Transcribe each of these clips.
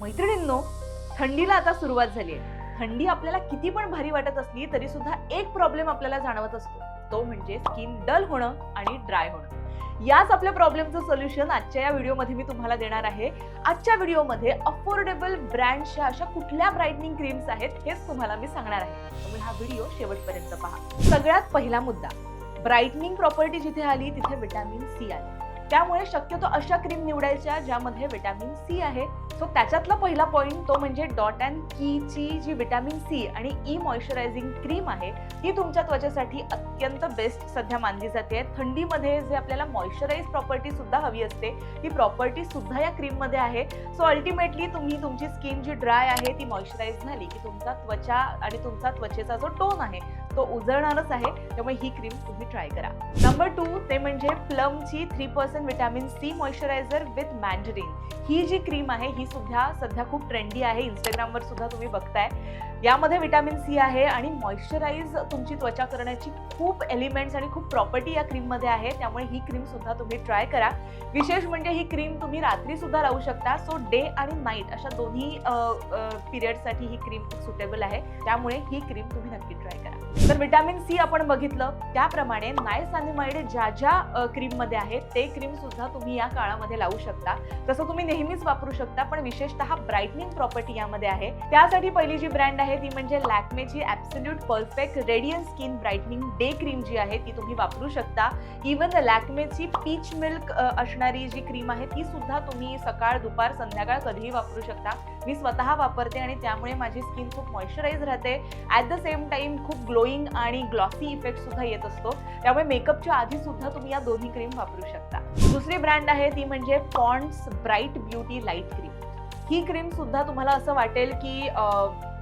मैत्रिणींनो थंडीला आता सुरुवात झाली आहे. थंडी आपल्याला किती पण भारी वाटत असली तरी सुद्धा एक प्रॉब्लेम आपल्याला जाणवत असतो. तो म्हणजे स्किन डल होणं आणि ड्राय होणं. याच आपल्या प्रॉब्लेमचं सोल्युशन आजच्या या व्हिडिओमध्ये मी तुम्हाला देणार आहे. आजच्या व्हिडिओमध्ये अफोर्डेबल ब्रँडच्या अशा कुठल्या ब्राईटनिंग क्रीम्स आहेत हेच तुम्हाला मी सांगणार आहे. तुम्ही हा व्हिडिओ शेवटपर्यंत पहा. सगळ्यात पहिला मुद्दा ब्राईटनिंग प्रॉपर्टी जिथे आली तिथे विटॅमिन सी आली. त्यामुळे शक्यतो अशा क्रीम निवडायच्या ज्यामध्ये विटॅमिन सी आहे. सो त्याच्यातला पहिला पॉईंट तो म्हणजे डॉट अँड कीची जी विटॅमिन सी आणि ई मॉइश्चरायझिंग क्रीम आहे ती तुमच्या त्वचेसाठी अत्यंत बेस्ट सध्या मानली जाते. थंडीमध्ये जे आपल्याला मॉइश्चराईज प्रॉपर्टी सुद्धा हवी असते ती प्रॉपर्टी सुद्धा या क्रीममध्ये आहे. सो अल्टिमेटली तुम्ही तुमची स्किन जी ड्राय आहे ती मॉइश्चराईज झाली की तुमचा त्वचा आणि तुमचा त्वचेचा जो टोन आहे तो उजळणारच आहे. त्यामुळे ही क्रीम तुम्ही ट्राय करा. नंबर टू ते म्हणजे प्लमची three percent vitamin C moisturiser with mandarin ही जी क्रीम आहे ही सुद्धा सध्या खूप ट्रेंडी आहे. इंस्टाग्रामवर सुद्धा तुम्ही बघताय. यामध्ये विटॅमिन सी आहे आणि मॉइश्चराईज तुमची त्वचा करण्याची खूप एलिमेंट्स आणि खूप प्रॉपर्टी या क्रीममध्ये आहे. त्यामुळे ही क्रीम सुद्धा तुम्ही ट्राय करा. विशेष म्हणजे ही क्रीम तुम्ही रात्री सुद्धा लावू शकता. सो डे आणि नाईट अशा दोन्ही पिरियडसाठी ही क्रीम सुटेबल आहे. त्यामुळे ही क्रीम तुम्ही नक्की ट्राय करा. तर विटॅमिन सी आपण बघितलं त्याप्रमाणे नायसानिमाइड ज्या ज्या क्रीममध्ये आहेत ते क्रीम सुद्धा तुम्ही या काळामध्ये लावू शकता. तसं तुम्ही नेहमीच वापरू शकता पण विशेषतः ब्राईटनिंग प्रॉपर्टी यामध्ये आहे. त्यासाठी पहिली जी ब्रँड आहे ती म्हणजे लॅक्मेची absolute perfect radiant skin brightening day cream जी आहे ती तुम्ही वापरू शकता. इवन लॅक्मेची पीच मिल्क असणारी जी क्रीम आहे ती सुद्धा तुम्ही सकाळ दुपार संध्याकाळ कधीही वापरू शकता. मी स्वतः वापरते आणि त्यामुळे माझी स्किन खूप मॉइश्चराईज राहते. ॲट द सेम टाइम खूप ग्लोईंग आणि ग्लॉसी इफेक्ट सुद्धा येत असतो. त्यामुळे मेकअपच्या आधी सुद्धा तुम्ही या दोन्ही क्रीम वापरू शकता. दुसरी ब्रँड आहे ती म्हणजे Pond's bright beauty light cream. ही क्रीम सुद्धा तुम्हाला असं वाटेल की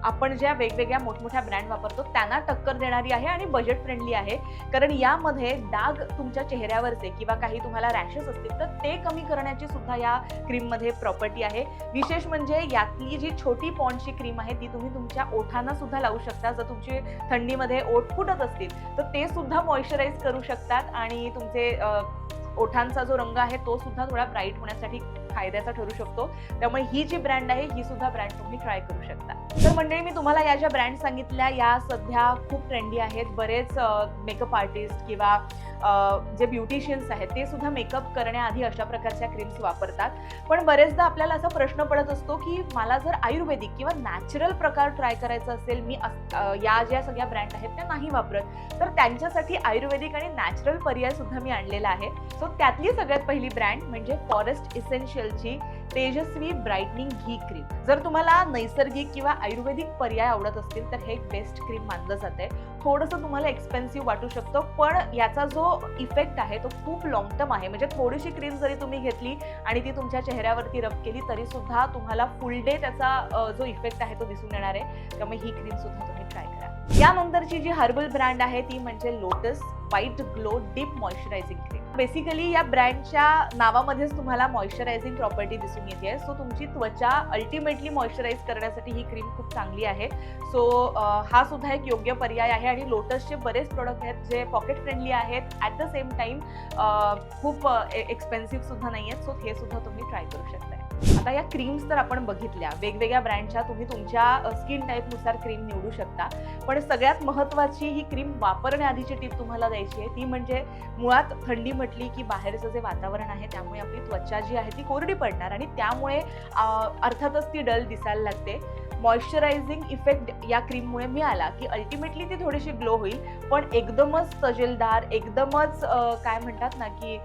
आपण ज्या वेगवेगळ्या मोठमोठ्या ब्रँड वापरतो त्यांना टक्कर देणारी आहे आणि बजेट फ्रेंडली आहे. कारण यामध्ये डाग तुमच्या चेहऱ्यावरचे किंवा काही तुम्हाला रॅशेस असतील तर ते कमी करण्याची सुद्धा या क्रीममध्ये प्रॉपर्टी आहे. विशेष म्हणजे यातली जी छोटी पॉन्डची क्रीम आहे ती तुम्ही तुमच्या ओठांना सुद्धा लावू शकता. जर तुमची थंडीमध्ये ओठ फुटत असतील तर ते सुद्धा मॉइश्चराईज करू शकतात आणि तुमचे ओठांचा जो रंग आहे तो सुद्धा थोडा ब्राईट होण्यासाठी फायद्याचा ठरू शकतो. त्यामुळे ही जी ब्रँड आहे ही सुद्धा ब्रँड तुम्ही ट्राय करू शकता. तर मंडळी मी तुम्हाला या ज्या ब्रँड सांगितल्या या सध्या खूप ट्रेंडी आहेत. बरेच मेकअप आर्टिस्ट किंवा जे ब्युटिशियन्स आहेत ते सुद्धा मेकअप करण्याआधी अशा प्रकारच्या क्रीम्स वापरतात. पण बरेचदा आपल्याला असा प्रश्न पडत असतो की मला जर आयुर्वेदिक किंवा नॅचरल प्रकार ट्राय करायचा असेल मी या ज्या सगळ्या ब्रँड आहेत त्या नाही वापरत तर त्यांच्यासाठी आयुर्वेदिक आणि नॅचरल पर्याय सुद्धा मी आणलेला आहे. सो त्यातली सगळ्यात पहिली ब्रँड म्हणजे फॉरेस्ट इसेन्शियलची तेजस्वी ब्राईटनिंग घी क्रीम. जर तुम्हाला नैसर्गिक किंवा आयुर्वेदिक पर्याय आवडत असतील तर हे एक बेस्ट क्रीम मानलं जाते थोडंसं तुम्हाला एक्सपेन्सिव्ह वाटू शकतं पण याचा जो इफेक्ट आहे तो खूप लॉंग टर्म आहे. म्हणजे थोडीशी क्रीम जरी तुम्ही घेतली आणि ती तुमच्या चेहऱ्यावरती रब केली तरी सुद्धा तुम्हाला फुल डे त्याचा जो इफेक्ट आहे तो दिसून येणार आहे. त्यामुळे ही क्रीम सुद्धा तुम्ही ट्राय करा. यानंतरची जी हर्बल ब्रँड आहे ती म्हणजे Lotus white glow deep moisturising cream basically या ब्रँडच्या नावामध्येच तुम्हाला मॉइश्चरायझिंग प्रॉपर्टी दिसून येते. सो तुमची त्वचा अल्टिमेटली मॉइश्चराईज करण्यासाठी ही क्रीम खूप चांगली आहे. सो हा सुद्धा एक योग्य पर्याय आहे आणि लोटसचे बरेच प्रोडक्ट आहेत जे पॉकेट फ्रेंडली आहेत. ॲट द सेम टाइम खूप एक्सपेन्सिव्ह सुद्धा नाही आहेत. सो हे सुद्धा तुम्ही ट्राय करू शकताय. आता या क्रीम्स तर आपण बघितल्या. वेगवेगळ्या ब्रँडच्या तुम्ही तुमच्या स्किन टाईपनुसार क्रीम निवडू शकता. पण सगळ्यात महत्त्वाची ही क्रीम वापरण्याआधीची टिप तुम्हाला द्यायची आहे ती म्हणजे मुळात थंडी म्हटली की बाहेरचं जे वातावरण आहे त्यामुळे आपली त्वचा जी आहे ती कोरडी पडणार आणि त्यामुळे अर्थातच ती डल दिसायला लागते. मॉइश्चरायझिंग इफेक्ट या क्रीममुळे मिळाला की अल्टिमेटली ती थोडीशी ग्लो होईल. पण एकदमच सजेलदार एकदमच काय म्हणतात ना की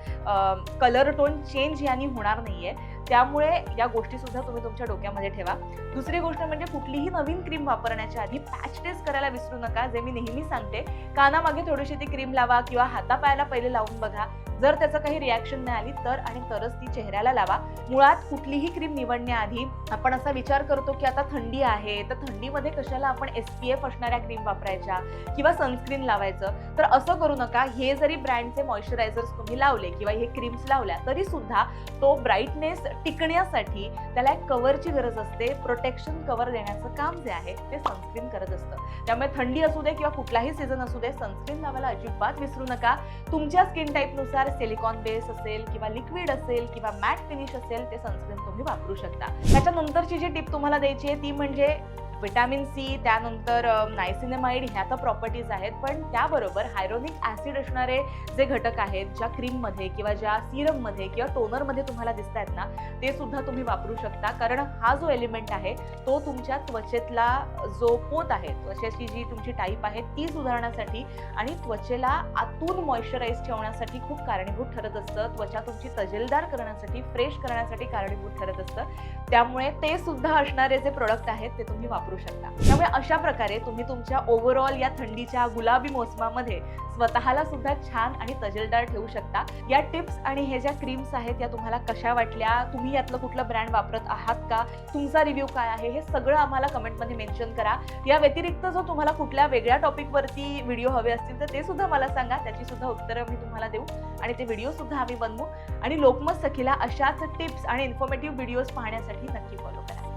कलर टोन चेंज यांनी होणार नाही आहे त्यामुळे या गोष्टीसुद्धा तुम्ही तुमच्या डोक्यामध्ये ठेवा. दुसरी गोष्ट म्हणजे कुठलीही नवीन क्रीम वापरण्याच्या आधी पॅच टेस्ट करायला विसरू नका जे मी नेहमी सांगते. कानामागे थोडीशी ती क्रीम लावा किंवा हातापायाला पहिले लावून बघा. जर त्याचं काही रिॲक्शन नाही आली तर आणि तरच ती चेहऱ्याला लावा. मुळात कुठलीही क्रीम निवडण्याआधी आपण असा विचार करतो की आता थंडी आहे तर थंडीमध्ये कशाला आपण एस पी एफ असणाऱ्या क्रीम वापरायच्या किंवा सनस्क्रीन लावायचं? तर असं करू नका. हे जरी ब्रँडचे मॉइश्चरायझर्स तुम्ही लावले किंवा हे क्रीम्स लावल्या तरी सुद्धा तो ब्राईटनेस टिकण्यासाठी त्याला एक कवरची गरज असते. प्रोटेक्शन कवर देण्याचं काम जे आहे ते सनस्क्रीन करत असतं. त्यामुळे थंडी असू दे किंवा कुठलाही सीझन असू दे सनस्क्रीन लावायला अजिबात विसरू नका. तुमच्या स्किन टाईपनुसार सिलिकॉन बेस असेल किंवा लिक्विड असेल किंवा मॅट फिनिश असेल ते सनस्क्रीन तुम्ही वापरू शकता. त्याच्यानंतरची जी टिप तुम्हाला द्यायची आहे ती म्हणजे विटॅमिन सी त्यानंतर नायसिनेमाइड ह्या तर प्रॉपर्टीज आहेत पण त्याबरोबर हायरोनिक ॲसिड असणारे जे घटक आहेत ज्या क्रीममध्ये किंवा ज्या सिरममध्ये किंवा टोनरमध्ये तुम्हाला दिसत आहेत ना ते सुद्धा तुम्ही वापरू शकता. कारण हा जो एलिमेंट आहे तो तुमच्या त्वचेतला जो पोत आहे त्वचेची जी तुमची टाईप आहे ती सुधारण्यासाठी आणि त्वचेला आतून मॉइश्चराईज ठेवण्यासाठी खूप कारणीभूत ठरत असतं. त्वचा तुमची तजेलदार करण्यासाठी फ्रेश करण्यासाठी कारणीभूत ठरत असतं. त्यामुळे ते सुद्धा असणारे जे प्रोडक्ट आहेत ते तुम्ही वापरू शकता. त्यामुळे अशा प्रकारे तुम्ही तुमच्या ओव्हरऑल या थंडीच्या गुलाबी मोसमामध्ये स्वतःला सुद्धा छान आणि तजेलदार ठेवू शकता. या टिप्स आणि हे ज्या क्रीम्स आहेत या तुम्हाला कशा वाटल्या तुम्ही यातलं कुठलं ब्रँड वापरत आहात का तुमचा रिव्ह्यू काय आहे हे सगळं आम्हाला कमेंटमध्ये मेन्शन करा. या व्यतिरिक्त जो तुम्हाला कुठल्या वेगळ्या टॉपिकवरती व्हिडिओ हवे असतील तर ते सुद्धा मला सांगा. त्याची सुद्धा उत्तरं मी तुम्हाला देऊ. आणि ते व्हिडिओ सुद्धा आम्ही बनवू. आणि लोकमत सखीला अशाच टिप्स आणि इन्फॉर्मेटिव्ह व्हिडिओज पाहण्यासाठी नक्की फॉलो करा.